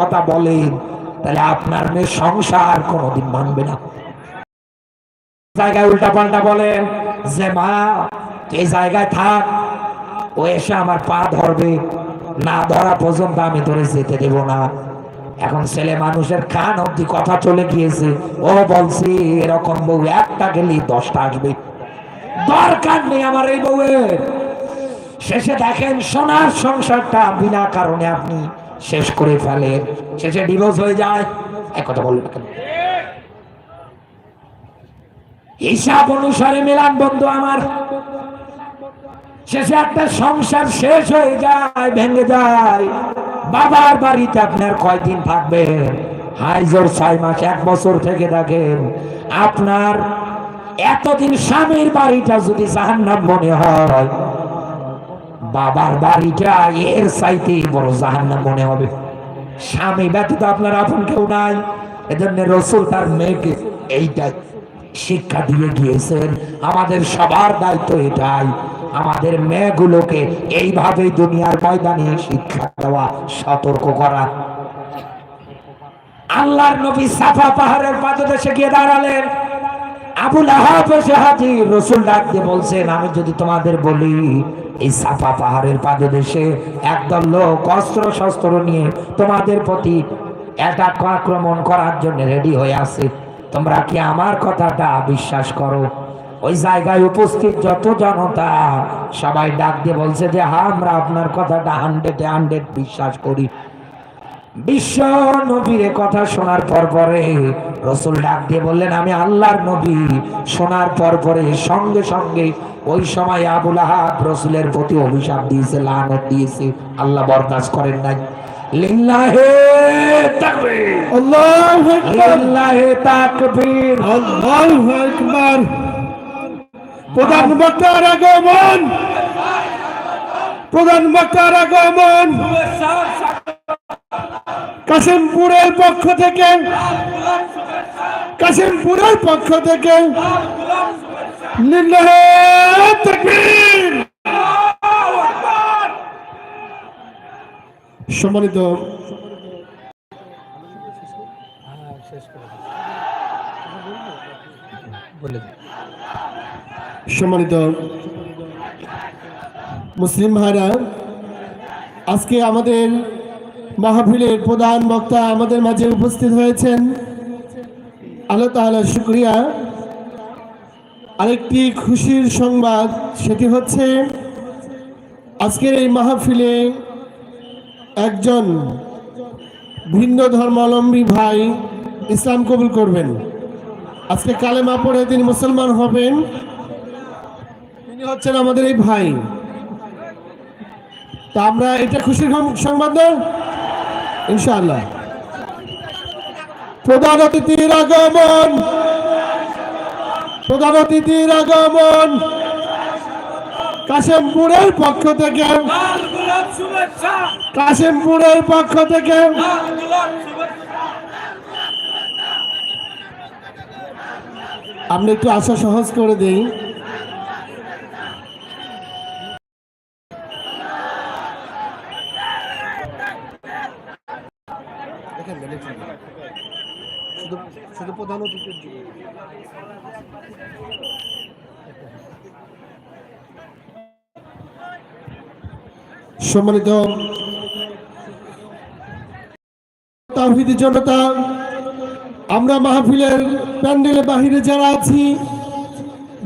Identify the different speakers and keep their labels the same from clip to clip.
Speaker 1: কথা বলেন তাহলে আপনার মেয়ে সংসার কোনোদিন মানবে না। জায়গায় উল্টা পাল্টা বলে, যে মা এই জায়গায় থাক, ও এসে আমার পা ধরবে। না ধরা পর্যন্ত আমি তোরে যেতে দেব না। এখন ছেলে মানুষের কান অব্দি কথা চলে গিয়েছে। ও বলছি, এরকম বউ একটা গেলি দশটা আসবে। দরকার নেই আমার এই বউয়ের। শেষে দেখেন সোনার সংসারটা বিনা কারণে আপনি শেষ করে ফেলেন শেষে ডিভোর্স হয়ে যায়। এক কথা বললেন না কেন? হিসাব অনুসারে মেলান বন্ধু আমার, শেষে একটা সংসার শেষ হয়ে যায়, ভেঙে যায়। বাবার বাড়িতে আপনার কয়দিন থাকবেন হাইজোর ছয় মাস, এক বছর থেকে থাকেন। আপনার এতদিন স্বামীর বাড়িটা যদি জাহান্নাম মনে হয় বাবার বাড়িটা এর চাইতে বড় জাহান্নাম মনে হবে। স্বামী ব্যতীত আপনার আপন কেউ নাই। এজন্য রসুল তার মেয়েকে এইটাই শিক্ষা দিয়ে গিয়েছেন, আমাদের সবার দায়িত্ব এটাই। আমাদের মেয়েগুলোকে এইভাবে দুনিয়ার ময়দানে শিক্ষা দেওয়া, সতর্ক করা। আল্লাহর নবী সাফা পাহাড়ের পাদদেশে গিয়ে দাঁড়ালেন। আবুল রসুল ডাক দিয়ে বলছেন, আমি যদি তোমাদের বলি, এই সাফা পাহাড়ের পাদদেশে একদল লোক অস্ত্র শস্ত্র নিয়ে তোমাদের প্রতি অ্যাটাক আক্রমণ করার জন্য রেডি হয়ে আছে, তোমরা কি আমার কথাটা বিশ্বাস করো? ওই জায়গায় উপস্থিত যত জনতা সবাই ডাক দিয়ে বলছে যে হ্যাঁ আমরা আপনার কথাটা হান্ড্রেডে হান্ড্রেড বিশ্বাস করি। বিশ্ব নবীর কথা শোনার পর পরে রসুল ডাক দিয়ে বললেন আমি আল্লাহর নবী। শোনার পর পরে সঙ্গে সঙ্গে ওই সময় আবুল আহাব রসুলের প্রতি অভিশাপ দিয়েছে লানত দিয়েছে। আল্লাহ বরদাস্ত করেন নাই। লিল্লাহে তাকবীর।
Speaker 2: আল্লাহু আকবার।
Speaker 1: লিল্লাহে তাকবীর।
Speaker 2: আল্লাহু আকবার। প্রধান বক্তার আগমন। প্রধান বক্তার আগমন। কাশিমপুরের পক্ষ থেকে কাশিমপুরের পক্ষ থেকে সম্মানিত সম্মানিত মুসলিম ভাইরা আজকে আমাদের মাহফিলের প্রধান বক্তা আমাদের মাঝে উপস্থিত হয়েছেন। আল্লাহ তাহলে শুক্রিয়া। আরেকটি খুশির সংবাদ, সেটি হচ্ছে আজকের এই মাহফিলে একজন ভিন্ন ধর্মাবলম্বী ভাই ইসলাম কবুল করবেন। আজকে কালেমা পড়ে তিনি মুসলমান হবেন। তিনি হচ্ছেন আমাদের এই ভাই। তা আমরা এটা খুশির সংবাদ না ইনশাআল্লাহ। প্রধান অতিথির আগমন। প্রধান অতিথির আগমন। কাশেমপুরের পক্ষ থেকে। কাশেমপুরের পক্ষ থেকে। আপনি একটু আশা সহজ করে দিই শুধু শুধু প্রধান অতিথির জন্য। সম্মানিত তাহিদি জনতা আমরা মাহফিলের প্যান্ডেলের বাহিরে যারা আছি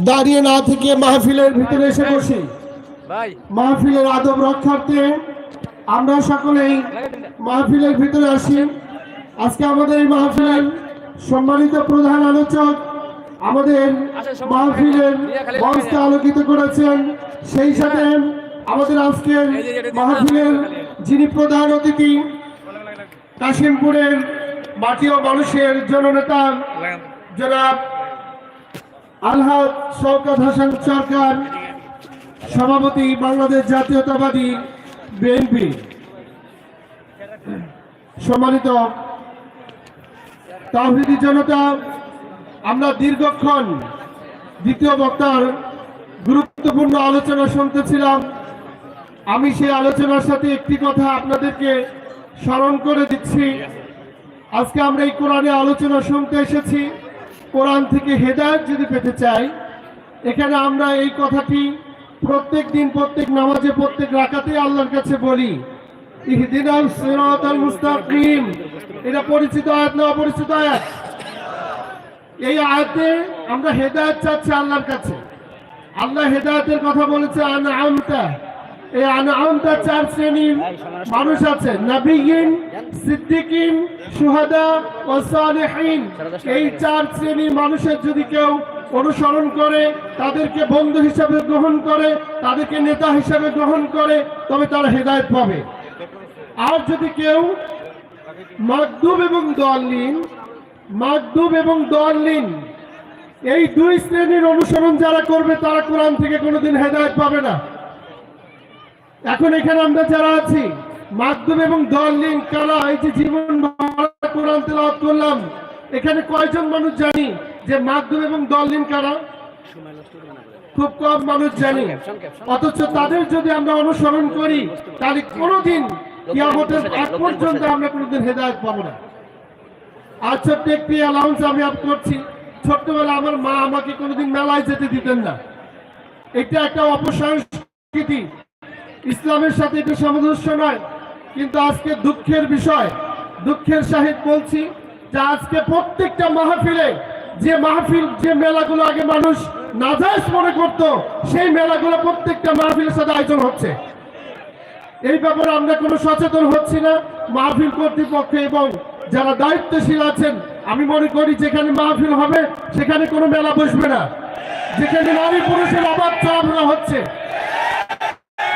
Speaker 2: দাঁড়িয়ে না থেকে মাহফিলের ভিতরে এসে বসি। মাহফিলের আদব রক্ষার্থে আমরা সকলেই মাহফিলের ভিতরে আসি। আজকে আমাদের এই মাহফিলের সম্মানিত প্রধান আলোচক আমাদের মাহফিলের মঞ্চকে আলোকিত করেছেন। সেই সাথে আমাদের আজকের মাহফিলের যিনি প্রধান অতিথি কাশিমপুরের মাটি ও মানুষের জননেতা জনাব আলহাদ শওকত হাসান সরকার সভাপতি বাংলাদেশ জাতীয়তাবাদী বিএনপি। সম্মানিত তাহিদি জনতা আমরা দীর্ঘক্ষণ দ্বিতীয় বক্তার গুরুত্বপূর্ণ আলোচনা শুনতেছিলাম। আমি সেই আলোচনার সাথে একটি কথা আপনাদেরকে স্মরণ করে দিচ্ছি। আজকে আমরা এই কোরআনে আলোচনা শুনতে এসেছি। কোরআন থেকে হেদায়ত যদি পেতে চাই, এখানে আমরা এই কথাটি প্রত্যেক দিন, প্রত্যেক নামাজে, প্রত্যেক রাকাতে আল্লাহর কাছে বলি। এটা পরিচিত আয়াত না অপরিচিত আয়াত? এই আয়াতে আমরা হেদায়েত চাচ্ছি আল্লাহর কাছে। আল্লাহ হেদায়তের কথা বলেছে আন আমতা এই আন আমতা চার শ্রেণির মানুষ আছে নবীন সিদ্দিকিন সুহাদা ও সালেহিন। এই চার শ্রেণির মানুষের যদি কেউ অনুসরণ করে, তাদেরকে বন্ধু হিসাবে গ্রহণ করে, তাদেরকে নেতা হিসাবে গ্রহণ করে, তবে তারা হেদায়ত পাবে। আর যদি কেউ মাকদুব এবং দলিন মাকদুব এবং দলিন এই দুই শ্রেণির অনুসরণ যারা করবে তারা কোরআন থেকে কোনোদিন হেদায়েত পাবে না। এখন এখানে আমরা যারা আছি মাকদুব এবং দলিন কারা এই যে জীবন কোরআন তেলাওয়াত করলাম, এখানে কয়জন মানুষ জানি যে মাকদুব এবং দলিন কারা? খুব কম মানুষ জানি। অথচ তাদের যদি আমরা অনুসরণ করি, তাহলে কোনোদিন কিয়ামতের আগ পর্যন্ত আমরা কোনোদিন হেদায়েত পাবো না। ছোট্ট একটি অ্যালাউন্স আমি আপ করছি। ছোট্টবেলা আমার মা আমাকে কোনোদিন মেলায় যেতে দিতেন না। এটা একটা অপসংস্কৃতি। ইসলামের সাথে এটা সামঞ্জস্য নয়, কিন্তু আজকে দুঃখের বিষয়। দুঃখের সাহিত বলছি যে আজকে প্রত্যেকটা মাহফিলে যে মাহফিল, যে মেলাগুলো আগে মানুষ নাজায়জ মনে করত, সেই মেলাগুলো প্রত্যেকটা মাহফিলের সাথে আয়োজন হচ্ছে। এই ব্যাপারে আমরা কোনো সচেতন হচ্ছি না। মাহফিল কর্তৃপক্ষ এবং যারা দায়িত্বশীল আছেন, আমি মনে করি যেখানে মাহফিল হবে, সেখানে কোনো মেলা বসবে না। যেখানে নারী পুরুষের অবাধ চলাফেরা হচ্ছে,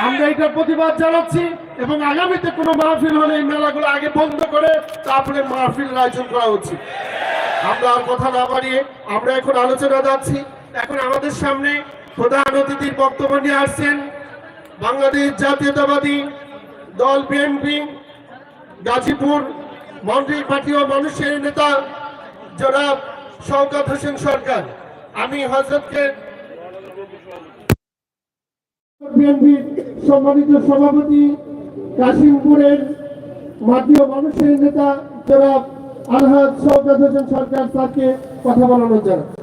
Speaker 2: আমরা এটার প্রতিবাদ জানাচ্ছি এবং আগামীতে কোনো মাহফিল হলে এই মেলাগুলো আগে বন্ধ করে তারপরে মাহফিল আয়োজন করা উচিত আমরা আর কথা না বাড়িয়ে আমরা এখন আলোচনা যাচ্ছি। এখন আমাদের সামনে প্রধান অতিথির বক্তব্য নিয়ে আসছেন বাংলাদেশ জাতীয়তাবাদী দল বিএনপি, গাজীপুর মন্ত্রী পার্টি ও মানুষের নেতা জনাব শওকত হোসেন সরকার। আমি হজরতকে সম্মানিত সভাপতি কাশিমপুরের মাতীয় মানুষের নেতা জনাব আলহাদ শওকত হোসেন সরকার তাকে কথা বলানোর জন্য।